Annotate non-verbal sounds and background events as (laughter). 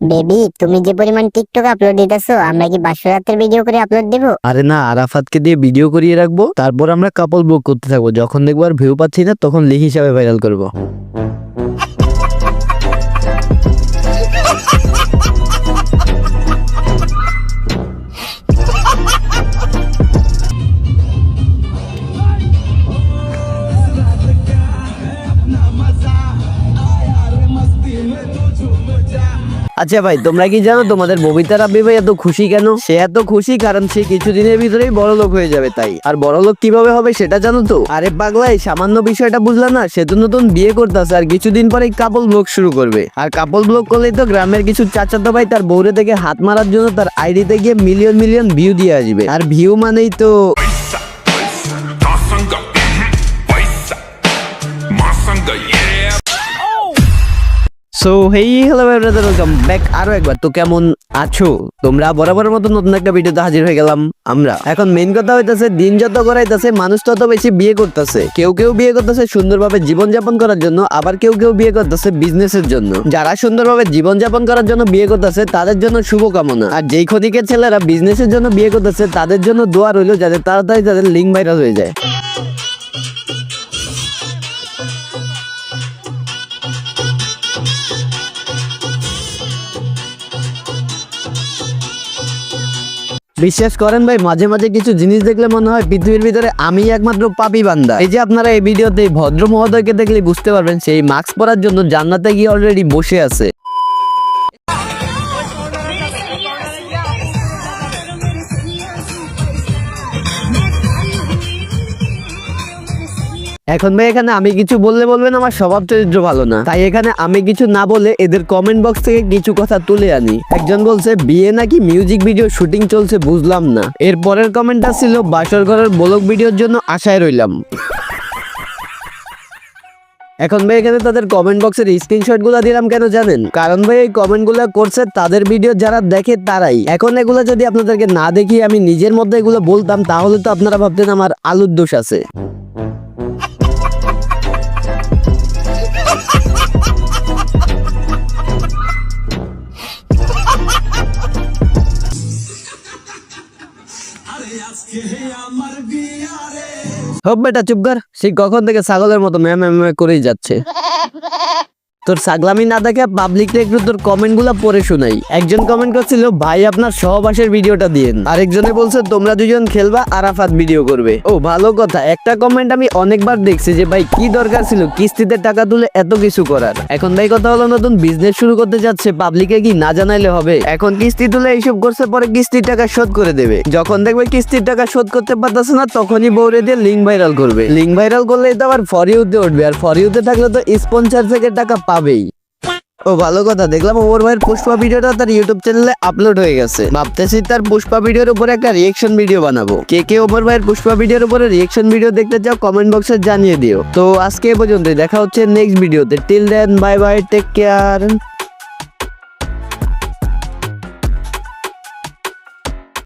Baby, তুমি যে পরিমাণ টিকটক আপলোড দিতেছো, আমরা কি বাসরাতের ভিডিও করে আপলোড দেব? আরে না, আরাফাতকে দিয়ে ভিডিও করিয়ে রাখব, তারপর আমরা কাপল বুক করতে থাকব। যখন দেখব আর ভিউ পাচ্ছি না, তখন লিখ হিসাবে ভাইরাল করব। আচ্ছা ভাই, তোমরা কি জানো তোমাদের ববিতা রাব্বি ভাই এত খুশি কেন? সে এত খুশি কারণ সে কিছুদিনের ভিতরেই বড় লোক হয়ে যাবে তাই। আর বড় লোক কীভাবে হবে সেটা জানো তো? আরে পাগলা, এই সামান্য বিষয়টা বুঝলা না? সে তো নতুন বিয়ে করতেছে আর কিছুদিন পরেই কাপল ব্লগ শুরু করবে। আর কাপল ব্লগ করলেই তো গ্রামের কিছু চাচাতো ভাই তার বউরে থেকে হাত মারার জন্য তার আইডিতে গিয়ে মিলিয়ন মিলিয়ন ভিউ দিয়ে আসবে। আর ভিউ মানেই তো so hey hello brother welcome back আরও একবার। তো কেমন আছো? তোমরা বরাবরের মতো নতুন একটা ভিডিওতে হাজির হয়ে গেলাম আমরা। এখন মেইন কথা হইতাছে, দিন যত করাইতেছে মানুষ তত বেশি বিয়ে করতেছে। কেউ কেউ বিয়ে করতেছে সুন্দরভাবে জীবনযাপন করার জন্য, আবার কেউ কেউ বিয়ে করতেছে বিজনেসের জন্য। যারা সুন্দরভাবে জীবনযাপন করার জন্য বিয়ে করতেছে, তাদের জন্য শুভকামনা। আর যেই ক্ষতিকের ছেলেরা বিজনেসের জন্য বিয়ে করতেছে, তাদের জন্য দোয়া রইল যাতে তাড়াতাড়ি তাদের লিঙ্ক ভাইরাল হয়ে যায়। বিশ্বাস করেন ভাই, মাঝে মাঝে কিছু জিনিস দেখলে মনে হয় পৃথিবীর ভিতরে আমি একমাত্র পাপি বান্দা। এই যে আপনারা এই ভিডিওতে ভদ্র মহোদয়কে দেখলে বুঝতে পারবেন সেই মাস্ক পরার জন্য জান্নাতে গিয়ে অলরেডি বসে আছে। এখন ভাই, এখানে আমি কিছু বললে বলবেন, আমার স্বভাব চরিত্র ভালো না। তাই এখানে আমি কিছু না বলে এদের কমেন্ট বক্স থেকে কিছু কথা তুলে আনি। একজন বলছে, বিয়ে নাকি মিউজিক ভিডিও শুটিং চলছে বুঝলাম না। এর পরের কমেন্টটা ছিল, বাসর ঘরের ব্লগ ভিডিওর জন্য আশায় রইলাম। এখন ভাই, এখানে তাদের কমেন্ট বক্সের স্ক্রিনশটগুলা দিলাম কেন জানেন? কারণ ভাই, এই কমেন্টগুলা করছে তাদের ভিডিও যারা দেখে তারাই। এখন এগুলো যদি আপনাদেরকে না দেখি আমি নিজের মধ্যে এগুলো বলতাম, তাহলে তো আপনারা ভাবতেন আমার আলুর দোষ আছে। হোক বেটা চুপ কর। সে কখন থেকে ছাগলের মতো ম্যাম ম্যাম করেই যাচ্ছে। (laughs) তোর ছাগলামি না দেখে পাবলিকটা একটু তোর কমেন্টগুলা পড়ে শোনাই। একজন কমেন্ট করছিল, ভাই, আপনার সহবাসের ভিডিওটা দিয়েন। আরেকজনে বলছে, তোমরা দুজন খেলবা, আরাফাত ভিডিও করবে। ও, ভালো কথা। একটা কমেন্ট আমি অনেকবার দেখছি যে, ভাই, কি দরকার ছিল? কিস্তিতে টাকা তুলে এত কিছু করার? এখন ভাই, কথা হলো নতুন বিজনেস শুরু করতে যাচ্ছে পাবলিকে কি না জানাইলে হবে? এখন কিস্তি তুলে এইসব করছে, পরে কিস্তির টাকা শোধ করে দেবে। যখন দেখবে কিস্তির টাকা শোধ করতে পারতেছে না, তখনই বৌরে দিয়ে লিঙ্ক ভাইরাল করবে। লিঙ্ক ভাইরাল করলে তো আবার ফরিউতে উঠবে। আর ফরিউতে থাকলে তো স্পন্সর থেকে টাকা পাবেই। ও, ভালো কথা। দেখলাম ওর ভাইয়ের পুষ্পা ভিডিওটা তার ইউটিউব চ্যানেলে আপলোড হয়ে গেছে। ভাবতেছি তার পুষ্পা ভিডিওর উপরে একটা রিয়েকশন ভিডিও বানাবো। কে কে ওমর ভাইয়ের পুষ্পা ভিডিওর উপরে রিয়েকশন ভিডিও দেখতে চাও কমেন্ট বক্সে জানিয়ে দিও। তো আজকে এ পর্যন্ত দেখা হচ্ছে নেক্সট ভিডিওতে till then bye bye take care